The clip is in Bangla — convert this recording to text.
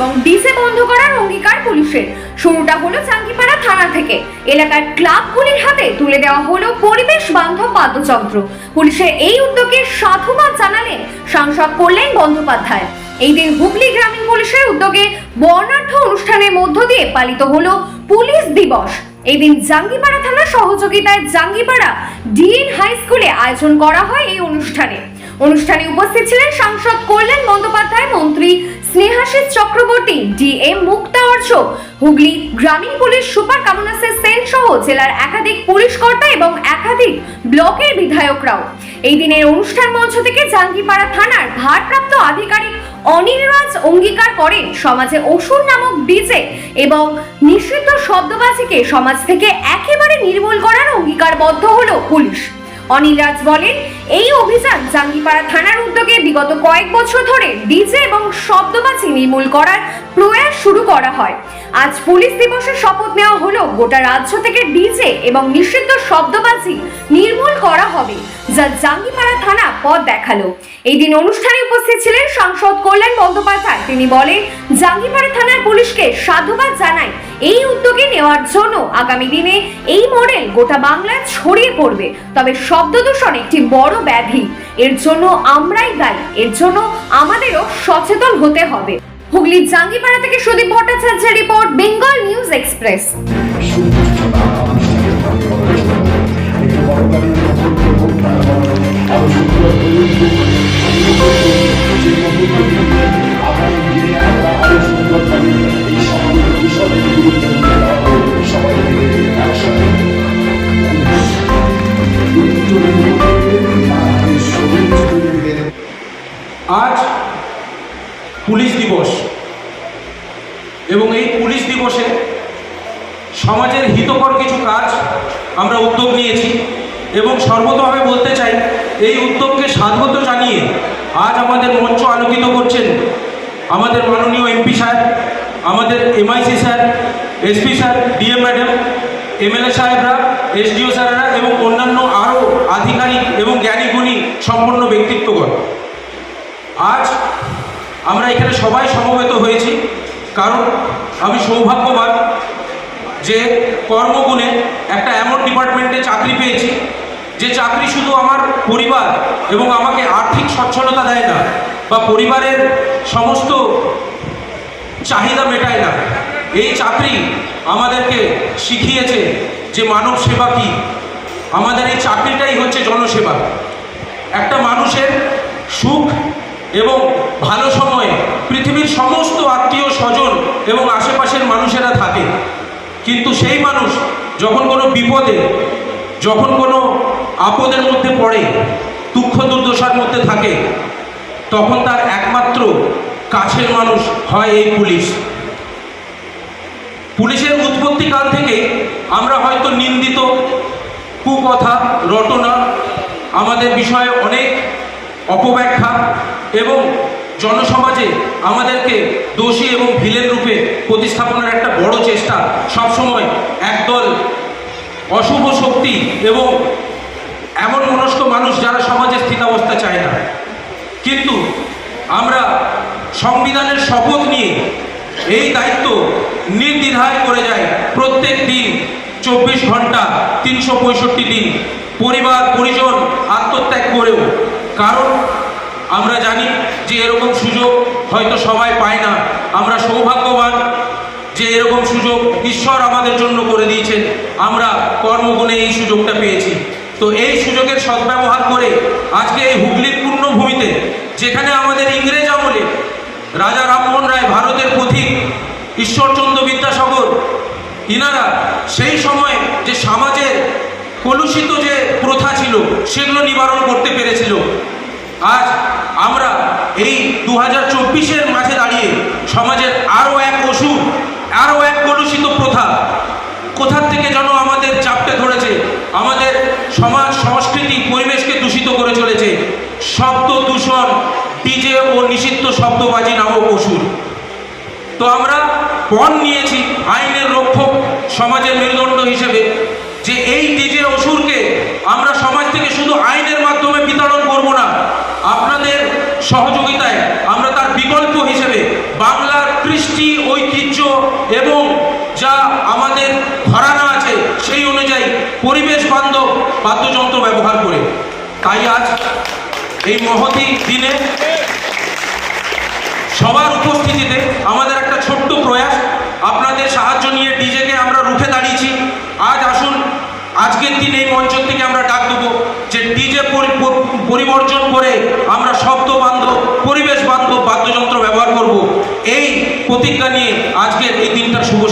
এবং ডিজে বন্ধ করার অঙ্গীকার পুলিশের। শুরুটা হলো চাঙ্গিপাড়া থানা থেকে। এলাকার ক্লাবগুলির হাতে তুলে দেওয়া হলো পরিবেশ বান্ধব বাদ্যযন্ত্র। পুলিশের এই উদ্যোগে সাধুবাদ জানালেন সাংসদ করলেন বন্দ্যোপাধ্যায়। এই দিন হুগলি গ্রামীণ পুলিশের উদ্যোগে বর্ণাঢ্য অনুষ্ঠানের মধ্য দিয়ে পালিত হলো পুলিশ দিবস। এই দিন জাঙ্গিপাড়া থানার সহযোগিতায় জাঙ্গিপাড়া ডিএন হাই স্কুলে আয়োজন করা হয় এই অনুষ্ঠানে। অনুষ্ঠানে উপস্থিত ছিলেন সাংসদ কল্যাণ বন্দ্যোপাধ্যায়, মন্ত্রী স্নেহাশিস চক্রবর্তী, ডিএম মুক্তা অর্চ, হুগলি গ্রামীণ পুলিশ সুপার কামনাসের সেন সহ জেলার একাধিক পুলিশ কর্তা এবং একাধিক ব্লকের বিধায়করাও। এই দিনের অনুষ্ঠান মঞ্চ থেকে জাঙ্গিপাড়া থানার ভারপ্রাপ্ত আধিকারিক অনিল রাজ অঙ্গীকার করেন, সমাজে অসুর নামক ডিজে এবং নিষিদ্ধ শব্দবাজিকে সমাজ থেকে একেবারে নির্মূল করার অঙ্গীকারবদ্ধ হলো পুলিশ। অনিল রাজ বলেন, এই অভিযান জাঙ্গিপাড়া থানার উদ্যোগে বিগত কয়েক বছর ধরে ডিজে এবং শব্দবাজি নির্মূল করার প্রয়াস শুরু করা হয়। আজ পুলিশ দিবসের শপথ নেওয়া হলো গোটা রাজ্য থেকে ডিজে এবং নিষিদ্ধ শব্দবাজি নির্মূল করা হবে, যা জাঙ্গিপাড়া থানা পথ দেখাল। এই দিন অনুষ্ঠানে উপস্থিত ছিলেন সাংসদ কল্যাণ বন্দ্যোপাধ্যায়। তিনি বলেন, জাঙ্গিপাড়া থানার পুলিশকে সাধুবাদ জানাই এই উদ্যোগে নেওয়ার জন্য আগামী দিনে এই মডেল গোটা বাংলায় ছড়িয়ে পড়বে। তবে শব্দ দূষণ একটি বড় ব্যাধি। এর জন্য আমরাই দায়ী। এর জন্য আমাদেরও সচেতন হতে হবে। হুগলি জাঙ্গিপাড়া থেকে সুদীপ ভট্টাচার্যের রিপোর্ট, বেঙ্গল নিউজ এক্সপ্রেস। আজ পুলিশ দিবস। এবং এই পুলিশ দিবসে সমাজের হিতকর কিছু কাজ আমরা উদ্যোগ নিয়েছি। এবং সর্বতভাবে বলতে চাই, এই উদ্যোগকে স্বাগত জানিয়ে আজ আমাদের মঞ্চ আলোকিত করছেন আমাদের মাননীয় এমপি স্যার, আমাদের MIC sir, SP sir, DM madam, MLA সাহেবরা, এসডিও স্যারেরা এবং অন্যান্য আরও আধিকারিক এবং জ্ঞানীগুণী সম্পন্ন ব্যক্তিত্বগণ। আজ আমরা এখানে সবাই সমবেত হয়েছি, কারণ আমি সৌভাগ্যবান যে কর্মগুণে একটা এমন ডিপার্টমেন্টে চাকরি পেয়েছি, যে চাকরি শুধু আমার পরিবার এবং আমাকে আর্থিক সচ্ছলতা দেয় না, বা পরিবারের সমস্ত চাহিদা মেটায় না। এই চাকরি আমাদেরকে শিখিয়েছে যে মানব সেবা কী। আমাদের এই চাকরিটাই হচ্ছে জনসেবা। একটা মানুষের এবং ভালো সময়ে পৃথিবীর সমস্ত আত্মীয় স্বজন এবং আশেপাশের মানুষেরা থাকে। কিন্তু সেই মানুষ যখন কোনো বিপদে, যখন কোনো আপদের মধ্যে পড়ে, দুঃখ দুর্দশার মধ্যে থাকে, তখন তার একমাত্র কাছের মানুষ হয় এই পুলিশ। পুলিশের উৎপত্তিকাল থেকে আমরা হয়তো নিন্দিত, কুকথা, রটনা, আমাদের বিষয়ে অনেক অপব্যাখ্যা এবং জনসমাজে আমাদেরকে দোষী এবং ভিলেন রূপে প্রতিস্থাপনের একটা বড় চেষ্টা সবসময় একদল অশুভ শক্তি এবং এমন মনস্ক মানুষ যারা সমাজে স্থিতাবস্থা চায় না। কিন্তু আমরা সংবিধানের শপথ নিয়ে এই দায়িত্ব নির্দ্বিধায় করে যায় প্রত্যেক দিন চব্বিশ ঘণ্টা তিনশো পঁয়ষট্টি দিন পরিবার, পরিজন আত্মত্যাগ করেও। কারণ আমরা জানি যে এরকম সুযোগ হয়তো সবাই পায় না। আমরা সৌভাগ্যবান যে এরকম সুযোগ ঈশ্বর আমাদের জন্য করে দিয়েছেন। আমরা কর্মগুণে এই সুযোগটা পেয়েছি। তো এই সুযোগের সদ্ব্যবহার করে আজকে এই হুগলির পূর্ণভূমিতে, যেখানে আমাদের ইংরেজ আমলে রাজা রামমোহন রায় ভারতের পথিক ঈশ্বরচন্দ্র বিদ্যাসাগর, ইনারা সেই সময় যে সমাজের কলুষিত যে প্রথা ছিল, সেগুলো নিবারণ করতে পেরেছিল। আজ আমরা এই দু হাজার চব্বিশের মাঝে দাঁড়িয়ে সমাজের আরও এক ওষুধ আরও এক কলুষিত প্রথা। কোথার থেকে যেন আমাদের চাপটে ধরেছে, আমাদের সমাজ, সংস্কৃতি, পরিবেশকে দূষিত করে চলেছে। শব্দ দূষণ ডিজে ও নিষিদ্ধ শব্দবাজি নামক ওষুধ তো আমরা পণ নিয়েছি আইনের রক্ষক সমাজের মেরুদণ্ড হিসেবে যে এই ডিজে অসুরকে এবং যা আমাদের ধারণা আছে সেই অনুযায়ী পরিবেশ বান্ধব বাদ্যযন্ত্র ব্যবহার করে। তাই আজ এই মহতি দিনে সবার উপস্থিতিতে আমাদের একটা ছোট্ট প্রয়াস। আপনাদের সাহায্য নিয়ে ডিজেকে আমরা রুখে দাঁড়িয়েছি। আজ আসুন, আজকের দিন এই মঞ্চ থেকে আমরা ডাক দেবো যে ডিজে পরিবর্তন করে আমরা শব্দ বান্ধব, পরিবেশ বান্ধব বাদ্যযন্ত্র প্রতিজ্ঞা নিয়ে আজকের এই দিনটার শুভ